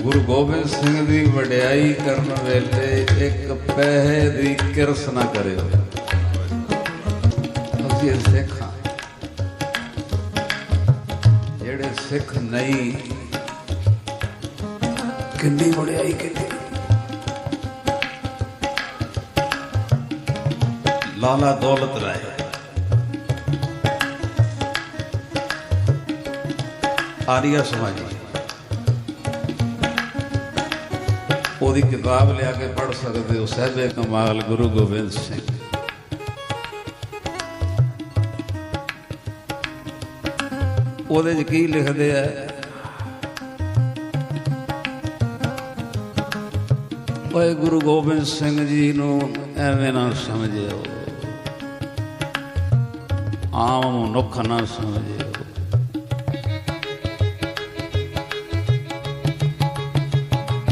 ਗੁਰੂ ਗੋਬਿੰਦ ਸਿੰਘ ਦੀ ਵਡਿਆਈ ਕਰਨ ਵੇਲੇ ਇੱਕ ਪੈਸੇ ਦੀ ਕਿਰਸ ਨਾ ਕਰਿਓ। ਅਸੀਂ ਸਿੱਖ ਜਿਹੜੇ ਸਿੱਖ ਨਹੀਂ, ਕਿੰਨੀ ਵਡਿਆਈ ਕਿੰਨੀ ਲਾਲਾ ਦੌਲਤ ਰਾਏ। ਆਰੀਆ ਸਮਾਜੀ। ਉਹਦੀ ਕਿਤਾਬ ਲਿਆ ਕੇ ਪੜ੍ਹ ਸਕਦੇ ਹੋ, ਸਹਿਬੇ ਕਮਾਲ ਗੁਰੂ ਗੋਬਿੰਦ ਸਿੰਘ। ਉਹਦੇ 'ਚ ਕੀ ਲਿਖਦੇ ਆ? ਓਏ ਗੁਰੂ ਗੋਬਿੰਦ ਸਿੰਘ ਜੀ ਨੂੰ ਐਵੇਂ ਨਾ ਸਮਝਿਓ। ਆਮ ਮਨੁੱਖ ਨਾ ਸਮਝਿਓ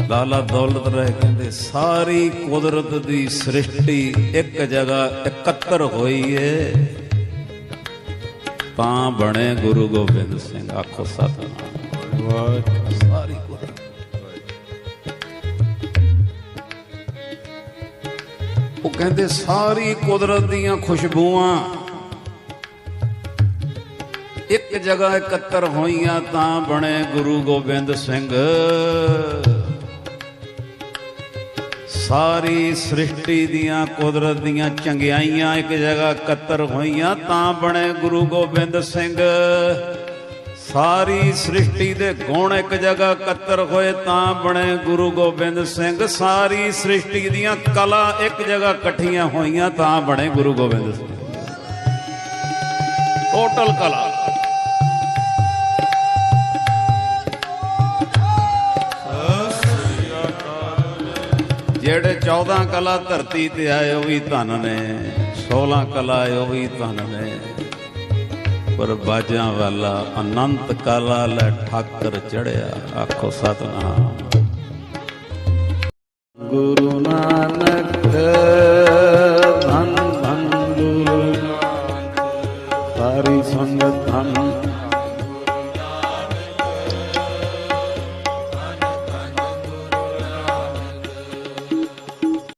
ਲਾਲਾ ਦੌਲਤ ਰਾਏ ਕਹਿੰਦੇ, ਸਾਰੀ ਕੁਦਰਤ ਦੀ ਸ੍ਰਿਸ਼ਟੀ ਇੱਕ ਜਗ੍ਹਾ ਇਕੱਤਰ ਹੋਈ ਏ ਤਾਂ ਬਣੇ ਗੁਰੂ ਗੋਬਿੰਦ ਸਿੰਘ। ਆਖੋ ਸਤਨਾਮ। ਵਾਹਿਗੁਰੂ ਸਾਰੀ ਕੁਦਰਤ। ਉਹ ਕਹਿੰਦੇ, ਸਾਰੀ ਕੁਦਰਤ ਦੀਆਂ ਖੁਸ਼ਬੂਆਂ ਇੱਕ ਜਗ੍ਹਾ ਇਕੱਤਰ ਹੋਈਆਂ, ਤਾਂ ਬਣੇ ਗੁਰੂ ਗੋਬਿੰਦ ਸਿੰਘ। ਸਾਰੀ ਸ੍ਰਿਸ਼ਟੀ ਦੀਆਂ ਕੁਦਰਤ ਦੀਆਂ ਚੰਗਿਆਈਆਂ ਇੱਕ ਜਗ੍ਹਾ ਇਕੱਤਰ ਹੋਈਆਂ, ਤਾਂ ਬਣੇ ਗੁਰੂ ਗੋਬਿੰਦ ਸਿੰਘ। ਸਾਰੀ ਸ੍ਰਿਸ਼ਟੀ ਦੇ ਗੁਣ ਇੱਕ ਜਗ੍ਹਾ ਇਕੱਤਰ ਹੋਏ, ਤਾਂ ਬਣੇ ਗੁਰੂ ਗੋਬਿੰਦ ਸਿੰਘ। ਸਾਰੀ ਸ੍ਰਿਸ਼ਟੀ ਦੀਆਂ ਕਲਾ ਇੱਕ ਜਗ੍ਹਾ ਇਕੱਠੀਆਂ ਹੋਈਆਂ, ਤਾਂ ਬਣੇ ਗੁਰੂ ਗੋਬਿੰਦ ਸਿੰਘ। ਟੋਟਲ ਕਲਾ। ਜਿਹੜੇ 14 ਕਲਾ ਧਰਤੀ ਤੇ ਆਏ ਉਹ ਵੀ ਧਨ ਨੇ 16 ਕਲਾ ਆਏ ਉਹ ਵੀ ਧਨ ਨੇ। ਪਰ ਬਾਜਾਂ ਵਾਲਾ ਅਨੰਤ ਕਾਲਾ ਲੈ ਠਾਕਰ ਚੜਿਆ, ਆਖੋ ਸਤਨਾਮ। ਗੁਰੂ ਨਾਨਕ, ਧੰਨ ਧੰਨ ਗੁਰੂ ਨਾਨਕ, ਸਾਰੀ ਸੰਗਤ ਧੰਨ।